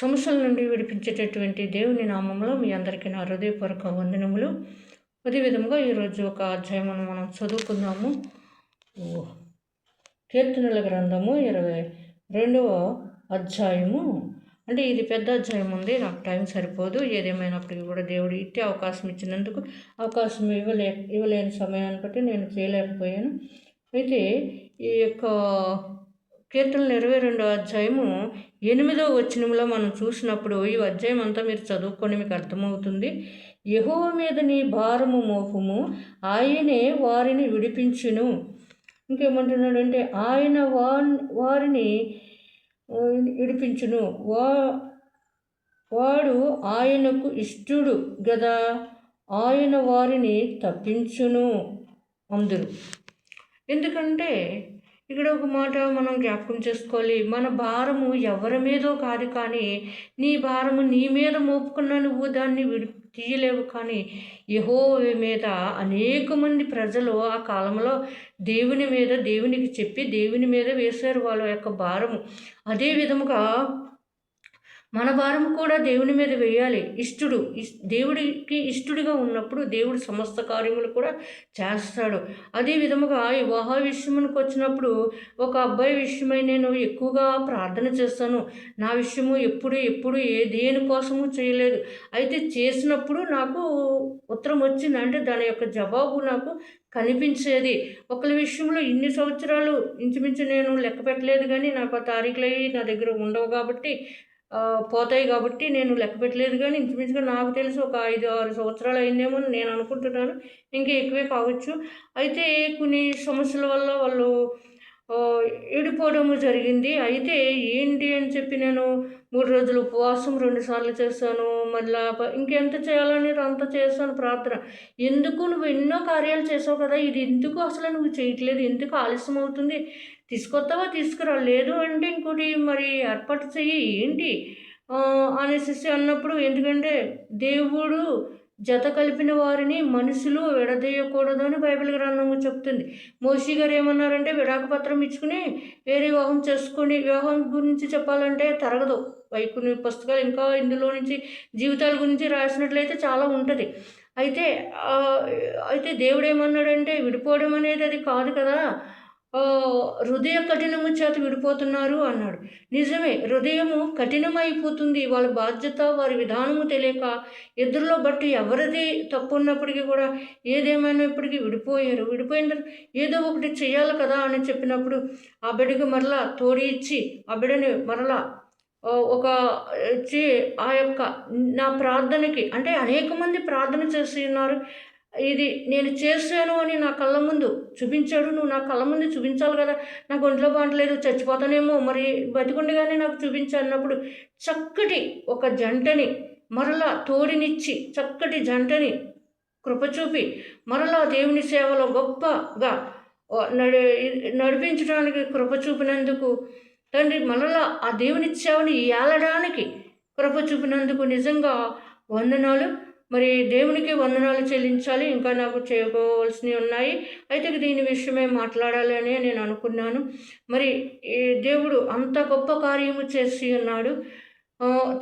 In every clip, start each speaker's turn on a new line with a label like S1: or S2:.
S1: సమస్యల నుండి విడిపించేటటువంటి దేవుని నామంలో మీ అందరికీ నా హృదయపూర్వక వందనములు. అదేవిధంగా ఈరోజు ఒక అధ్యాయం మనం చదువుకుందాము. కీర్తనల గ్రంథము ఇరవై రెండవ అధ్యాయము. అంటే ఇది పెద్ద అధ్యాయం ఉంది నాకు టైం సరిపోదు. ఏదేమైనప్పటికీ కూడా దేవుడు ఇట్టే అవకాశం ఇచ్చినందుకు అవకాశం ఇవ్వలే ఇవ్వలేని సమయాన్ని బట్టి నేను చేయలేకపోయాను. అయితే ఈ యొక్క కీర్తనలు ఇరవై రెండో అధ్యాయము ఎనిమిదో వచనంలో మనం చూసినప్పుడు ఈ అధ్యాయం అంతా మీరు చదువుకొని మీకు అర్థమవుతుంది. యహో మీద నీ భారము మోపము ఆయనే వారిని విడిపించును. ఇంకేమంటున్నాడు అంటే ఆయన వా వారిని విడిపించును. వా వాడు ఆయనకు ఇష్టుడు గదా ఆయన వారిని తప్పించును. అందురు. ఎందుకంటే ఇక్కడ ఒక మాట మనం జ్ఞాపకం చేసుకోవాలి. మన భారము ఎవరి మీదో కాదు కానీ నీ భారము నీ మీద మోపుకున్న నువ్వు దాన్ని విడి తీయలేవు కానీ యహో మీద అనేక మంది ప్రజలు ఆ కాలంలో దేవుని మీద దేవునికి చెప్పి దేవుని మీద వేశారు వాళ్ళ యొక్క భారము. అదే విధముగా మన భారం కూడా దేవుని మీద వేయాలి. ఇష్టుడు దేవుడికి ఇష్టుడిగా ఉన్నప్పుడు దేవుడు సమస్త కార్యములు కూడా చేస్తాడు. అదే విధముగా వివాహ విషయమునికి వచ్చినప్పుడు ఒక అబ్బాయి విషయమై నేను ఎక్కువగా ప్రార్థన చేస్తాను. నా విషయము ఎప్పుడు ఎప్పుడు ఏ దేనికోసము చేయలేదు. అయితే చేసినప్పుడు నాకు ఉత్తరం వచ్చింది. అంటే దాని యొక్క జవాబు నాకు కనిపించేది. ఒకరి విషయంలో ఇన్ని సంవత్సరాలు ఇంచుమించు నేను లెక్క పెట్టలేదు కానీ నాకు ఆ తారీఖులు అవి నా దగ్గర ఉండవు కాబట్టి పోతాయి కాబట్టి నేను లెక్క పెట్టలేదు కానీ ఇంచుమించుగా నాకు తెలిసి ఒక ఐదు ఆరు సంవత్సరాలు అయిందేమో అని నేను అనుకుంటున్నాను. ఇంకా ఎక్కువే కావచ్చు. అయితే కొన్ని సమస్యల వల్ల వాళ్ళు ఏడిపోవడము జరిగింది. అయితే ఏంటి అని చెప్పి నేను మూడు రోజులు ఉపవాసం రెండుసార్లు చేశాను. మళ్ళీ మళ్ళా ఇంకెంత చేయాలని అంత చేస్తాను ప్రార్థన. ఎందుకు నువ్వు ఎన్నో కార్యాలు చేసావు కదా ఇది ఎందుకు అసలు నువ్వు చేయట్లేదు? ఎందుకు ఆలస్యం అవుతుంది? తీసుకొస్తావా తీసుకురా? లేదు అంటే ఇంకోటి మరి ఏర్పాటు చెయ్యి. ఏంటి? అనేసి అన్నప్పుడు ఎందుకంటే దేవుడు జత కలిపిన వారిని మనుషులు విడదీయకూడదు అని బైబిల్ గ్రంథము చెప్తుంది. మోషి గారు ఏమన్నారంటే విడాకపత్రం ఇచ్చుకుని వేరే వివాహం చేసుకుని వివాహం గురించి చెప్పాలంటే తరగదు. అవి కొన్ని పుస్తకాలు ఇంకా ఇందులో నుంచి జీవితాల గురించి రాసినట్లయితే చాలా ఉంటుంది. అయితే అయితే దేవుడు ఏమన్నాడంటే విడిపోవడం అనేది అది కాదు కదా. హృదయ కఠినము చేత విడిపోతున్నారు అన్నాడు. నిజమే హృదయము కఠినమైపోతుంది. వాళ్ళ బాధ్యత వారి విధానము తెలియక ఇద్దరిలో బట్టి ఎవరిది తప్పు ఉన్నప్పటికీ కూడా ఏదేమైనప్పటికీ విడిపోయారు. విడిపోయిన ఏదో ఒకటి చేయాలి కదా అని చెప్పినప్పుడు ఆ బిడ్డకు మరలా తోడి ఇచ్చి ఆ బిడ్డని మరలా ఒక ఆ యొక్క నా ప్రార్థనకి అంటే అనేక మంది ప్రార్థన చేసి ఉన్నారు ఇది నేను చేశాను అని నా కళ్ళ ముందు చూపించాడు. నువ్వు నా కళ్ళ ముందు చూపించాలి కదా. నాకు ఒంట్లో బాగలేదు చచ్చిపోతానేమో. మరి బతికుండగానే నాకు చూపించన్నప్పుడు చక్కటి ఒక జంటని మరలా తోడినిచ్చి చక్కటి జంటని కృప చూపి మరలా దేవుని సేవలో గొప్పగా నడి నడిపించడానికి కృప చూపినందుకు తండ్రి మరలా ఆ దేవుని సేవని ఏలడానికి కృప చూపినందుకు నిజంగా వందనాలు. మరి దేవునికి వందనాలు చెల్లించాలి. ఇంకా నాకు చేయవలసినవి ఉన్నాయి. అయితే దీని విషయమే మాట్లాడాలి అని నేను అనుకున్నాను. మరి ఈ దేవుడు అంత గొప్ప కార్యము చేసి ఉన్నాడు.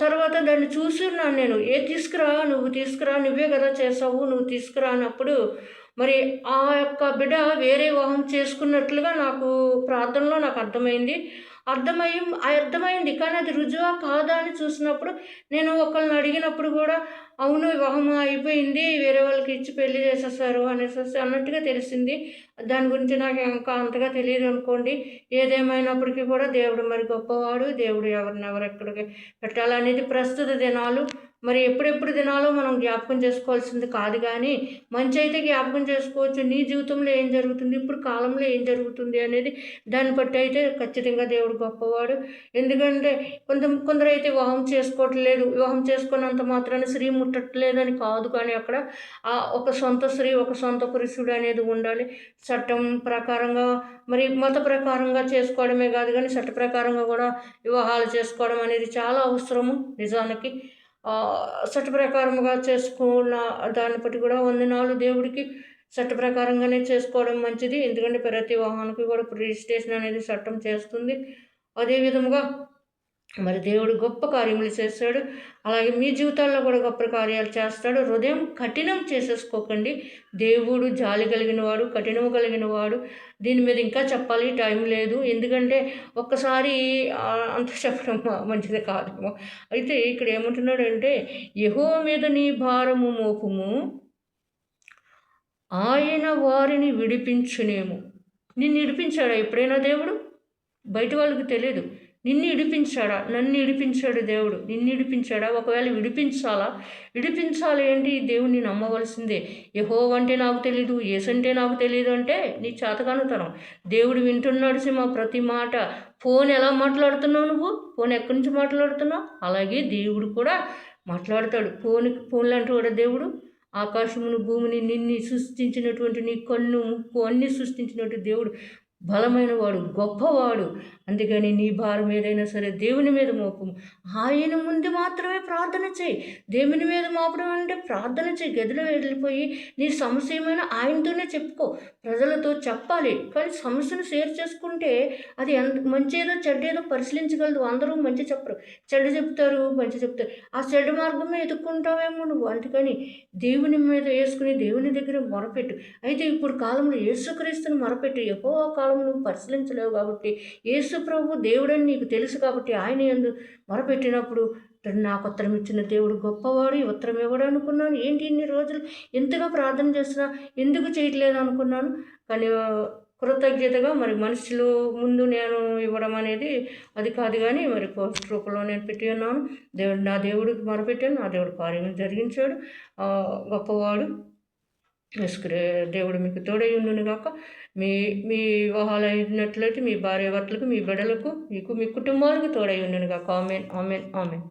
S1: తర్వాత దాన్ని చూసి ఉన్నాను నేను. ఏ తీసుకురా? నువ్వు తీసుకురా. నువ్వే కదా చేసావు నువ్వు తీసుకురా అన్నప్పుడు మరి ఆ యొక్క బిడ్డ వేరే వివాహం చేసుకున్నట్లుగా నాకు ప్రార్థనలో నాకు అర్థమైంది. అర్థమై అర్థమైంది. కానీ అది రుజువా కాదా అని చూసినప్పుడు నేను ఒకళ్ళని అడిగినప్పుడు కూడా అవును వివాహం అయిపోయింది వేరే వాళ్ళకి ఇచ్చి పెళ్ళి చేసేసారు అనేసి అన్నట్టుగా తెలిసింది. దాని గురించి నాకు ఇంకా అంతగా తెలియదు అనుకోండి. ఏదేమైనప్పటికీ కూడా దేవుడు మరి గొప్పవాడు. దేవుడు ఎవరిని ఎవరు ఎక్కడికి పెట్టాలనేది ప్రస్తుత దినాలు. మరి ఎప్పుడెప్పుడు దినాలో మనం జ్ఞాపకం చేసుకోవాల్సింది కాదు కానీ మంచి అయితే జ్ఞాపకం చేసుకోవచ్చు నీ జీవితంలో ఏం జరుగుతుంది ఇప్పుడు కాలంలో ఏం జరుగుతుంది అనేది దాన్ని బట్టి అయితే ఖచ్చితంగా దేవుడు గొప్పవాడు. ఎందుకంటే కొంత కొందరు అయితే వివాహం చేసుకోవట్లేదు వివాహం చేసుకున్నంత మాత్రాన్ని స్త్రీ ముట్టట్లేదని కాదు కానీ అక్కడ ఆ ఒక సొంత స్త్రీ ఒక సొంత పురుషుడు అనేది ఉండాలి. చట్టం ప్రకారంగా మరి మత ప్రకారంగా చేసుకోవడమే కాదు కానీ చట్ట ప్రకారంగా కూడా వివాహాలు చేసుకోవడం అనేది చాలా అవసరము నిజానికి. చట్ట ప్రకారముగా చేసుకున్న దాన్ని బట్టి కూడా వందనాలు దేవుడికి. చట్ట ప్రకారంగానే చేసుకోవడం మంచిది. ఎందుకంటే ప్రతి వాహనానికి కూడా రిజిస్ట్రేషన్ అనేది చట్టం చేస్తుంది. అదే విధముగా మరి దేవుడు గొప్ప కార్యములు చేస్తాడు. అలాగే మీ జీవితాల్లో కూడా గొప్ప కార్యాలు చేస్తాడు. హృదయం కఠినం చేసేసుకోకండి. దేవుడు జాలి కలిగిన వాడు కఠినం కలిగిన వాడు దీని మీద ఇంకా చెప్పాలి టైం లేదు. ఎందుకంటే ఒక్కసారి అంత చెప్పడం మంచిది కాదు. అయితే ఇక్కడ ఏమంటున్నాడంటే యహో మీద నీ భారము మోపుము ఆయన వారిని విడిపించునేమో. నిన్ను విడిపించాడా ఎప్పుడైనా దేవుడు? బయట వాళ్ళకి తెలియదు. నిన్ను ఇడిపించాడా? నన్ను ఇడిపించాడు దేవుడు. నిన్ను విడిపించాడా ఒకవేళ విడిపించాలా? విడిపించాలి ఏంటి దేవుడిని నమ్మవలసిందే. యహో అంటే నాకు తెలీదు ఏసంటే నాకు తెలియదు అంటే నీ చేతగానుతనం దేవుడు వింటున్నాడు సిమ ప్రతి మాట. ఫోన్ ఎలా మాట్లాడుతున్నావు నువ్వు? ఫోన్ ఎక్కడి నుంచి మాట్లాడుతున్నావు? అలాగే దేవుడు కూడా మాట్లాడతాడు. ఫోన్ ఫోన్లు అంటూ కూడా దేవుడు. ఆకాశమును భూమిని నిన్ని సృష్టించినటువంటి నీ కన్ను ముక్కు అన్ని సృష్టించినట్టు దేవుడు. బలమైన వాడు గొప్పవాడు. అందుకని నీ భారం ఏదైనా సరే దేవుని మీద మోపము. ఆయన ముందు మాత్రమే ప్రార్థన చేయి. దేవుని మీద మోపడం అంటే ప్రార్థన చేయి. గదిలో వెళ్ళిపోయి నీ సమస్య ఏమైనా ఆయనతోనే చెప్పుకో. ప్రజలతో చెప్పాలి. కానీ సమస్యను షేర్ చేసుకుంటే అది ఎంత మంచేదో చెడ్డేదో పరిశీలించగలదు. అందరూ మంచి చెప్పరు. చెడ్డ చెప్తారు మంచి చెప్తారు. ఆ చెడ్డ మార్గమే ఎదుర్కొంటావేమో నువ్వు. అందుకని దేవుని మీద వేసుకుని దేవుని దగ్గర మొరపెట్టు. అయితే ఇప్పుడు కాలంలో యేసుక్రీస్తుని మొరపెట్టు. ఎక్కువ కాలం నువ్వు పరిశీలించలేవు కాబట్టి యేసు ప్రభు దేవుడని నీకు తెలుసు కాబట్టి ఆయన ఎందు మొరపెట్టినప్పుడు నాకు ఉత్తరం ఇచ్చిన దేవుడు గొప్పవాడు ఉత్తరం ఇవ్వడం అనుకున్నాను. ఏంటి ఇన్ని రోజులు? ఎంతగా ప్రార్థన చేస్తున్నా? ఎందుకు చేయట్లేదు అనుకున్నాను? కానీ కృతజ్ఞతగా మరి మనుషులు ముందు నేను ఇవ్వడం అనేది అది కాదు కానీ మరి పోస్ట్ రూపంలో నేను పెట్టి ఉన్నాను. దేవుడు నా దేవుడికి మొరపెట్టాను. నా దేవుడు కార్యం జరిగించాడు. గొప్పవాడు. వేసుకునే దేవుడు మీకు తోడై ఉండును గాక. మీ మీ వివాహాలు అయినట్లయితే మీ భార్య భర్తలకు మీ బిడ్డలకు మీకు మీ కుటుంబాలకు తోడై ఉండును గాక. Amen amen amen.